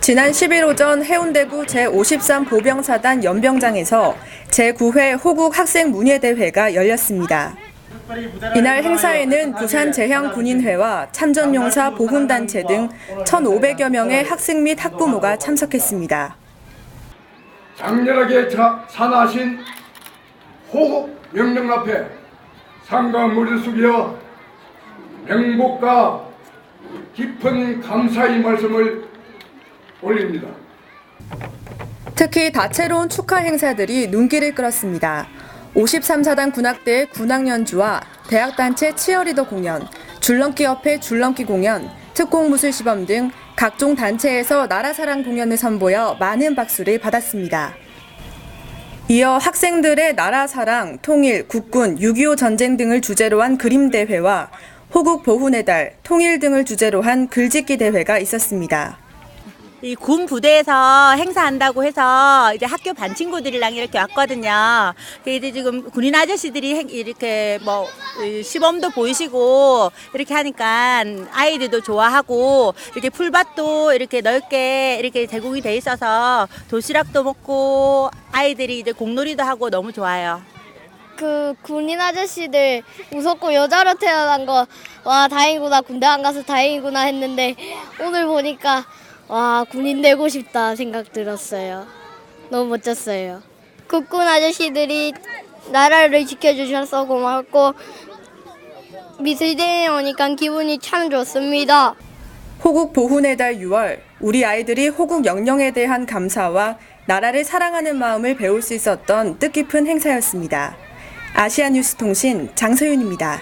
지난 10일 오전 해운대구 제53 보병사단 연병장에서 제9회 호국 학생 문예대회가 열렸습니다. 이날 행사에는 부산 재향군인회와 참전용사 보훈단체 등 1,500여 명의 학생 및 학부모가 참석했습니다. 장렬하게 자, 산하신 호국 명령 앞에 상가 무리 숙여 명복과 깊은 감사의 말씀을 올립니다. 특히 다채로운 축하 행사들이 눈길을 끌었습니다. 53사단 군악대의 군악 연주와 대학단체 치어리더 공연, 줄넘기 협회 줄넘기 공연, 특공 무술 시범 등 각종 단체에서 나라 사랑 공연을 선보여 많은 박수를 받았습니다. 이어 학생들의 나라 사랑, 통일, 국군, 6.25 전쟁 등을 주제로 한 그림 대회와 호국 보훈의 달, 통일 등을 주제로 한 글짓기 대회가 있었습니다. 이 군 부대에서 행사한다고 해서 이제 학교 반 친구들이랑 이렇게 왔거든요. 근데 이제 지금 군인 아저씨들이 행- 이렇게 뭐이 시범도 보이시고 이렇게 하니까 아이들도 좋아하고 이렇게 풀밭도 이렇게 넓게 이렇게 제공이 돼 있어서 도시락도 먹고 아이들이 이제 공놀이도 하고 너무 좋아요. 그 군인 아저씨들 무섭고 여자로 태어난 거 와 다행이구나 군대 안 가서 다행이구나 했는데 오늘 보니까 와 군인 되고 싶다 생각 들었어요. 너무 멋졌어요. 국군 아저씨들이 나라를 지켜주셔서 고맙고 미술대에 오니까 기분이 참 좋습니다. 호국 보훈의 달 6월 우리 아이들이 호국 영령에 대한 감사와 나라를 사랑하는 마음을 배울 수 있었던 뜻깊은 행사였습니다. 아시아 뉴스 통신 장소윤입니다.